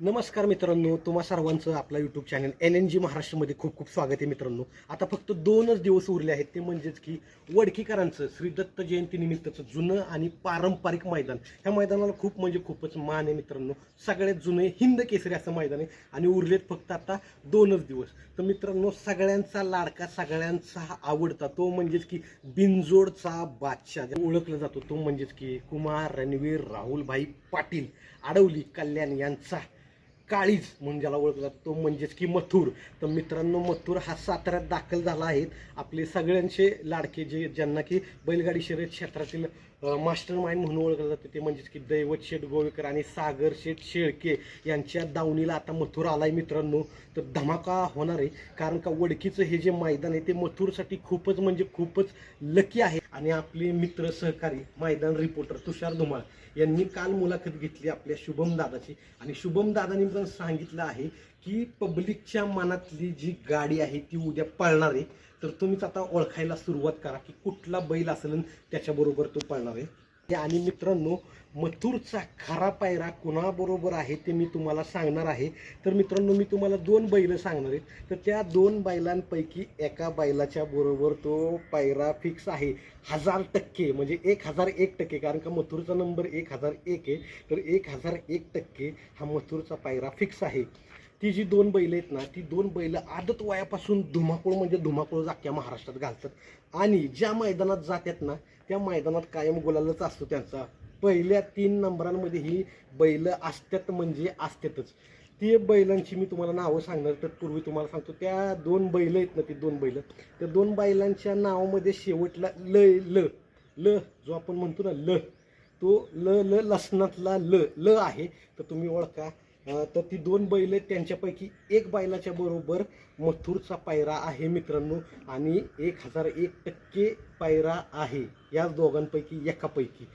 नमस्कार मित्रांनो तुम्हा सर्वांचं आपला YouTube channel L N G महाराष्ट्रामध्ये खूप खूप स्वागत आहे मित्रांनो. आता फक्त दोनच दिवस उरले आहेत ते म्हणजेच की वडकीकरांचं श्री दत्त जयंतीनिमित्तचं जुनं आणि पारंपरिक मैदान. ह्या मैदानाला खूप म्हणजे खूपच मान आहे मित्रांनो. सगळ्यात जुने हिंद केसरी असं मैदान आहे आणि उरलेत फक्त आता दोनच दिवस. तर मित्रांनो सगळ्यांचा लाडका सगळ्यांचा आवडता तो म्हणजेच की बिनजोडचा बादशाह. ओळखला जातो तो म्हणजेच की कुमार रणवीर राहुलभाई पाटील आडवली कल्याण यांचा काळीज म्हणून ज्याला ओळखला जातो तो म्हणजेच की मथुर. तर मित्रांनो मथुर हा साताऱ्यात दाखल झाला आहे. आपले सगळ्यांचे लाडके जे ज्यांना की बैलगाडी शर्यत क्षेत्रातील मास्टर माइंड म्हणून ओळखलं जातं ते म्हणजेच की दैवत शेठ गोवेकर आणि सागर शेठ शेळके यांच्या दावणीला आता मथुर आलाय मित्रांनो. तर धमाका होणार आहे कारण का वडकीचं हे जे मैदान आहे ते मथुरसाठी खूपच म्हणजे खूपच लकी आहे. आणि आपले मित्र सहकारी मैदान रिपोर्टर तुषार धुमाळ यांनी काल मुलाखत घेतली आपल्या शुभम दादाची. आणि शुभम दादानी पण सांगितलं आहे की पब्लिकच्या मनातली जी गाडी आहे ती उद्या पळणार आहे. तर तुम्हीच आता ओळखायला सुरुवात करा की कुठला बैल असेल त्याच्याबरोबर तो पळणार आहे. आणि मित्रांनो मथुरचा खरा पायरा कुणाबरोबर आहे ते मी तुम्हाला सांगणार आहे. तर मित्रांनो मी तुम्हाला दोन बैल सांगणार आहे. तर त्या दोन बैलांपैकी एका बैलाच्या बरोबर तो पायरा फिक्स आहे. हजार टक्के म्हणजे एक हजार एक टक्के कारण का मथुरचा नंबर एक हजार एक आहे. तर एक हजार एक टक्के हा मथुरचा पायरा फिक्स आहे. ती जी दोन बैल आहेत ना ती दोन बैल आदत वयापासून धुमाकूळ म्हणजे धुमाकूळ अख्ख्या महाराष्ट्रात घालतात. आणि ज्या मैदानात जातात ना त्या मैदानात कायम गुलालच असतो त्यांचा. पहिल्या तीन नंबरांमध्ये ही बैल असतात म्हणजे असतातच ती बैलांची मी तुम्हाला नावं सांगणार तर पूर्वी तुम्हाला सांगतो त्या दोन बैल आहेत ना ती दोन बैल. त्या दोन बैलांच्या नावामध्ये शेवटला ल ल ल जो आपण म्हणतो ना ल तो ल ल लसणातला ल ल आहे. तर तुम्ही ओळखा. तर ती दोन बैल आहेत त्यांच्यापैकी एक बैलाच्या बरोबर मथुरचा पायरा आहे मित्रांनो. आणि एक हजार एक टक्के पायरा आहे या दोघांपैकी एकापैकी.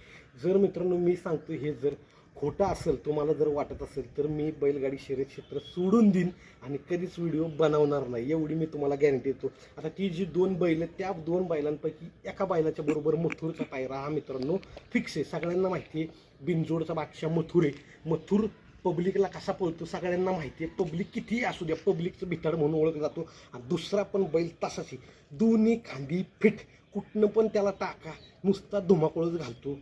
जर मित्रांनो मी सांगतो हे जर खोटं असेल तुम्हाला जर वाटत असेल तर मी बैलगाडी शर्यत क्षेत्र सोडून देईन आणि कधीच व्हिडिओ बनवणार नाही. एवढी मी तुम्हाला गॅरंटी देतो. आता ती जी दोन बैल आहेत त्या दोन बैलांपैकी एका बैलाच्या बरोबर मथुरचा पायरा हा मित्रांनो फिक्स आहे. सगळ्यांना माहिती आहे बिनजोडचा बादशाह मथुर आहे. मथुर पब्लिकला कसा पळतो सगळ्यांना माहिती आहे. पब्लिक कितीही असू द्या पब्लिकचं भितड म्हणून ओळखला जातो. आणि दुसरा पण बैल तसाच आहे. दोन्ही खांदी फिट. कुठनं पण त्याला टाका. नुसता धुमाकूळच घालतो.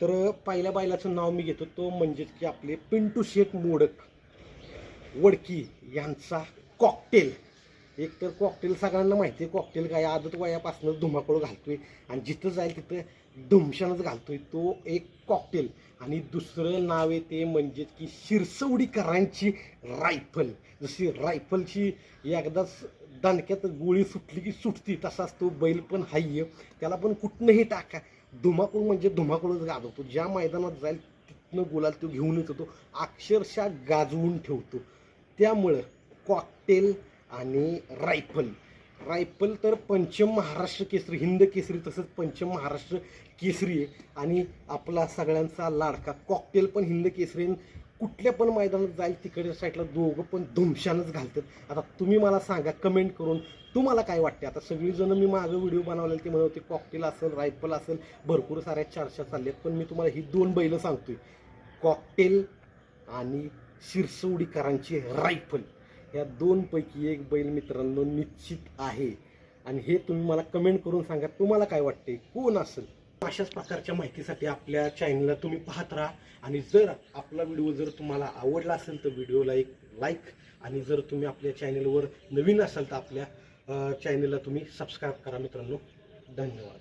तर पहिल्या बैलाचं नाव मी घेतो. तो म्हणजेच की आपले पिंटू शेठ मोडक. वडकी यांचा कॉकटेल एक तर कॉकटेल सगळ्यांना माहिती आहे कॉकटेल काय आदत वयापासून धुमाकूळ घालतोय आणि जिथं जाईल तिथं धुमशानच घालतोय. तो एक कॉकटेल आणि दुसरं नाव आहे ते म्हणजेच की शिरसवडीकरांची रायफल. जशी रायफलची एकदाच दणक्यात गोळी सुटली की सुटती तसाच तो बैल पण हाय. त्याला पण कुठनंही टाका. धुमाकूळ म्हणजे धुमाकूळच गाजवतो. ज्या मैदानात जाईल तिथनं गुलाल तो घेऊनच येतो. अक्षरशः गाजवून ठेवतो. त्यामुळं कॉकटेल आणि रायफल. रायफल तर पंचम महाराष्ट्र केसरी हिंद केसरी तसंच पंचम महाराष्ट्र केसरी आहे. आणि आपला सगळ्यांचा लाडका कॉकटेल पण हिंद केसरी कुठल्या पण मैदानात जाईल तिकडच्या साईडला दोघं पण धुमशानच घालतात. आता तुम्ही मला सांगा कमेंट करून तुम्हाला काय वाटते आता सगळीजणं मी मागं व्हिडिओ बनवलेले ते म्हणत होते कॉकटेल असेल रायफल असेल भरपूर साऱ्या चर्चा चालल्यात. पण मी तुम्हाला ही दोन बैलं सांगतोय. कॉकटेल आणि शिरसवडीकरांची रायफल. ह्या दोनपैकी एक बैल मित्रांनो निश्चित आहे. आणि हे तुम्ही मला कमेंट करून सांगा तुम्हाला काय वाटते कोण असेल? अशाच प्रकारच्या माहितीसाठी आपल्या चॅनलला तुम्ही पाहत राहा. आणि जर आपला व्हिडिओ जर तुम्हाला आवडला असेल तर व्हिडिओला एक लाईक आणि जर तुम्ही आपल्या चॅनलवर नवीन असाल तर आपल्या चॅनलला तुम्ही सबस्क्राईब करा मित्रांनो. धन्यवाद.